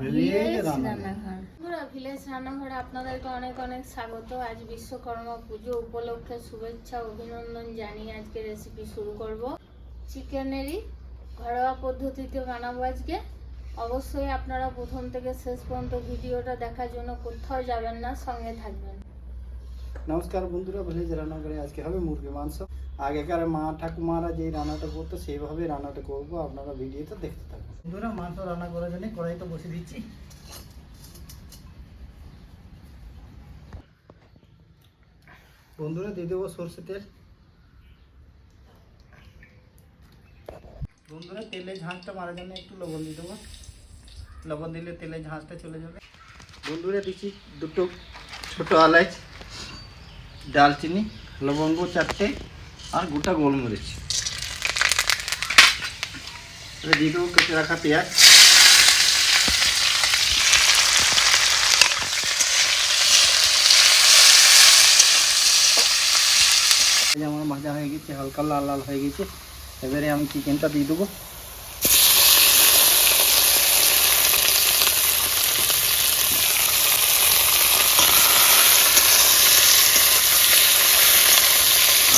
Village রান্না রান্নাঘর। রান্নাঘরে। আপনাদেরকে অনেক অনেক স্বাগত। আজ বিশ্বকর্মা পুজো উপলক্ষে শুভেচ্ছা অভিনন্দন জানিয়ে আজকে রেসিপি শুরু করব। চিকেনেরই ঘরোয়া পদ্ধতিতে বানাবো আজকে। অবশ্যই আপনারা প্রথম থেকে শেষ পর্যন্ত ভিডিওটা দেখার জন্য কোথাও যাবেন না সঙ্গে থাকবেন। নমস্কার বন্ধুরা ভিলেজ রান্না করে আজকে হবে মুরগি মাংস। আগেকার মা ঠাকুমারা যে রান্নাটা করতো, সেইভাবে রান্নাটা করব। আপনারা ভিডিওতে দেখতে থাকুন। বন্ধুরা মাংস রান্না করার জন্য কড়াইতে বসে দিচ্ছি। বন্ধুরা, দিয়ে দেবো সর্ষে তেল। বন্ধুরা, তেলে ঝাঁজটা মারার জন্য একটু লবণ দিয়ে দেবো। লবণ দিলে তেলে ঝাঁজটা চলে যাবে। বন্ধুরা, দিচ্ছি দুটো ছোটো এলাচ দালচিনি লবঙ্গ চারটে। আর গোটা গোলমরিচ দিয়ে দেবো কেটে রাখা পেঁয়াজ। আমার ভাজা হয়ে গেছে, হালকা লাল লাল হয়ে গেছে। এবারে আমি চিকেনটা দিয়ে দেবো।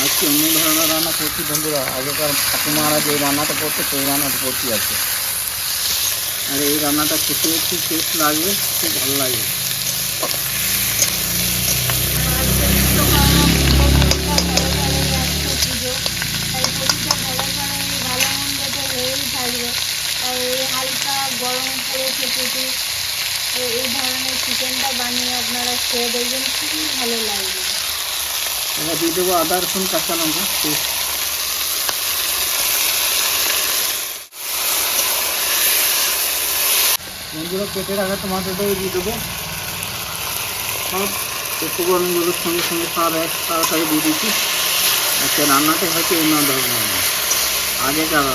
আজকে অন্য ধরনের রান্না করছি বন্ধুরা। আগেকার ঠাকুমারা যে রান্নাটা করতো, সেই রান্নাটা করছি আছে আর এই রান্নাটা খেতে একটু টেস্ট লাগবে, খুব ভালো লাগে গরম এই ধরনের চিকেনটা বানিয়ে আপনারা খেয়ে দেখবেন, খুবই ভালো লাগবে। এবার দিয়ে দেবো আদা, রসুন, কাঁচা লঙ্কা, পেস্ট। বন্ধুরা কেটে রাখা টমাটোটাও দিয়ে দেবো। সব উপকরণগুলোর সঙ্গে সঙ্গে সব এক তাড়াতাড়ি দিয়ে দিচ্ছি। আজকে রান্নাতে হয়তো অন্য ধরনের আগে আগেকার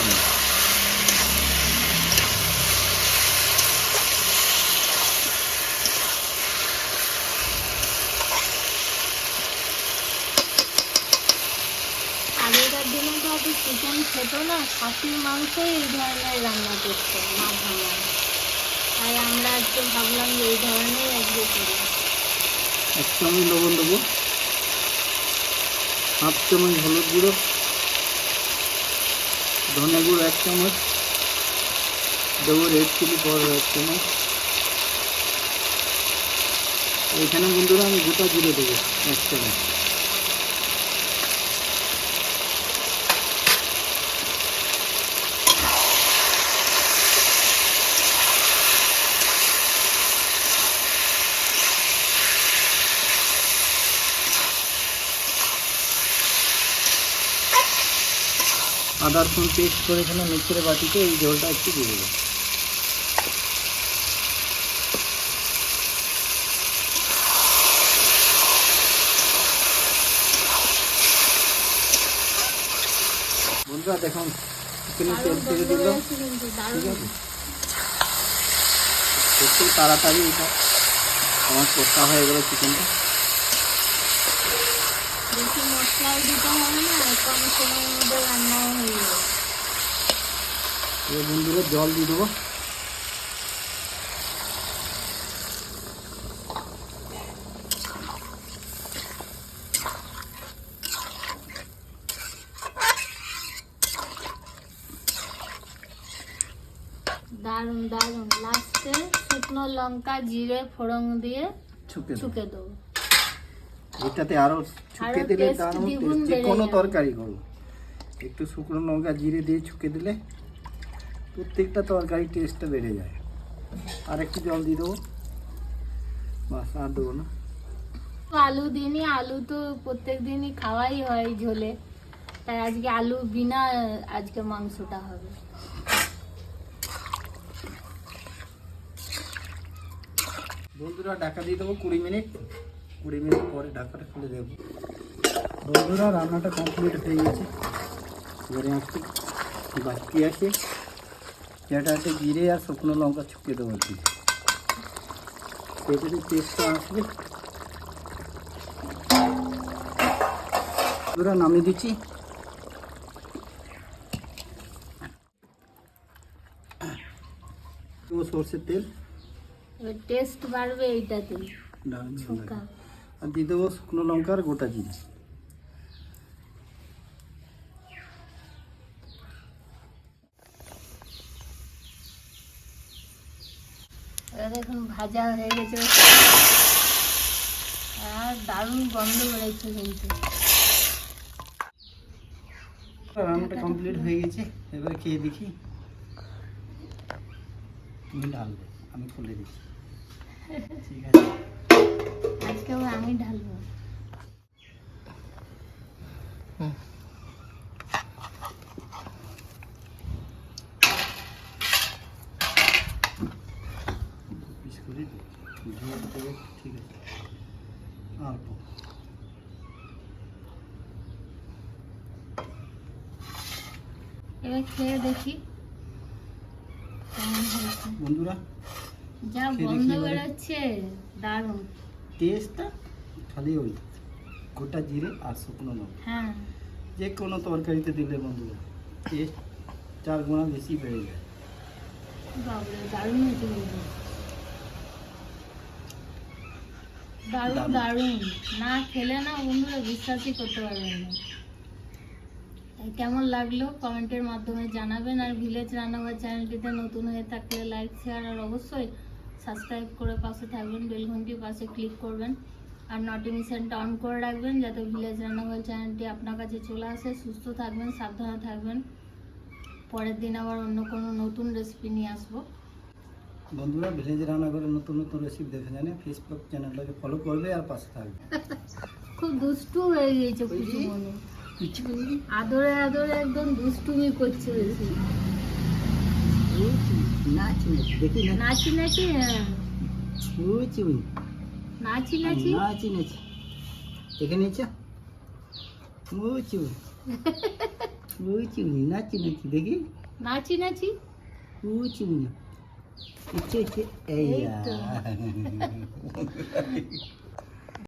তো চিকেন খেত না, খাসির মাংসই এই ধরনের রান্না করতো মা ঠাম্মা তাই আমরা একটু ভাবলাম যে এই ধরনের আজকে করি। এক চামচ লবণ দেবো। হাফ চামচ হলুদ গুঁড়ো, ধনে গুঁড়ো এক চামচ, দেবো রেড চিলি পাউডার এক চামচ। এখানে বন্ধুরা আমি গোটা জিরে দেবো, এক চামচ। আদা রসুন পেস্ট করে এখানে মিক্সির বাটিতে এই জলটা একটু দিয়ে দেবো। বন্ধুরা দেখুন চিকেনের তেল ছেড়ে দিল। ঠিক আছে? একটু তাড়াতাড়ি এটা আমার কষা হয়ে গেল চিকেনটা বেশি মশলাও দিতে হবে না কম সময়ের মধ্যে রান্নাও হয়ে এবার বন্ধুরা জল দিয়ে দেবো। দারুণ দারুণ। লাস্টে শুকনো লঙ্কা জিরে ফোড়ন দিয়ে ছুকে দেবো। এটাতে আরও ছুকে দিলে দারুণ যে কোনো তরকারি করো একটু শুকনো লঙ্কা জিরে দিয়ে ছুকে দিলে প্রত্যেকটা তরকারি টেস্টটা বেড়ে যায়। আর একটু জল দিয়ে দেবো। বাস আর দেবো না। আলু দিনই আলু তো প্রত্যেক দিনই খাওয়াই হয় ঝোলে। তাই আজকে আলু বিনা আজকে মাংসটা হবে। বন্ধুরা ঢাকা দিয়ে দেবো কুড়ি মিনিট। কুড়ি মিনিট পরে ঢাকাটা খুলে দেবো। বন্ধুরা রান্নাটা কমপ্লিট হয়ে গেছে। এবারে একটু বাকি আছে। যেটাতে জিরে আর শুকনো লঙ্কা ছুকে দেবো এটাতে টেস্টটা আসবে। বন্ধুরা নামিয়ে দিচ্ছি। ও সর্ষের তেল। টেস্ট বাড়বে এইটাতে। আর দিয়ে দেবো শুকনো লঙ্কা আর গোটা জিরে। এবার দেখুন ভাজা হয়ে গেছে। আর দারুণ গন্ধ বেরোচ্ছে কিন্তু। রান্নাটা কমপ্লিট হয়ে গেছে। এবারে খেয়ে দেখি। তুমি ঢালবে আমি খুলে দিচ্ছি। ঠিক আছে। আজকে আমি ঢালবো। পিস করে দিই ঝোল দেবো ঠিক আছে অল্প এবার খেয়ে দেখি কেমন হয়েছে। বন্ধুরা যা গন্ধ বেরোচ্ছে দারুণ। টেস্টটা খালি ওই গোটা জিরে আর শুকনো লঙ্কা। হ্যাঁ। যে কোনো তরকারিতে দিলে বন্ধুরা টেস্ট চার গুণা বেশি বেড়ে যায়। বাবরে দারুণ হয়েছে কিন্তু দারুণ দারুণ। না খেলে না বন্ধুরা বিশ্বাসই করতে পারবেন না। কেমন লাগল? কমেন্টের মাধ্যমে জানাবেন। আর ভিলেজ রান্নাঘর চ্যানেলটিতে নতুন হয়ে থাকলে লাইক শেয়ার আর অবশ্যই সাবস্ক্রাইব করে পাশে থাকবেন বেল ঘন্টির পাশে ক্লিক করবেন। আর নোটিফিকেশনটা অন করে রাখবেন যাতে ভিলেজ রান্নাঘর চ্যানেলটি আপনার কাছে চলে আসে। সুস্থ থাকবেন সাবধানে থাকবেন। পরের দিন আবার অন্য কোনো নতুন রেসিপি নিয়ে আসব। বন্ধুরা ভিলেজ রান্নাঘরে নতুন নতুন রেসিপি দেখে জানে। ফেসবুক চ্যানেলটাকে ফলো করবে আর পাশে থাকবে। খুব দুষ্টু হয়ে গিয়েছে কুচু মনে আদরে আদরে একদম দুষ্টুমি করছে বেশি। নাচ দেখি নাচি নাচি হ্যাঁ। নাচি নাচি। নাচি নাচি দেখে নিয়েছ? উচু উচুই নাচি নাচি দেখি। নাচি নাচি। উচুই ইচ্ছে ইচ্ছে এই এই তো। আ।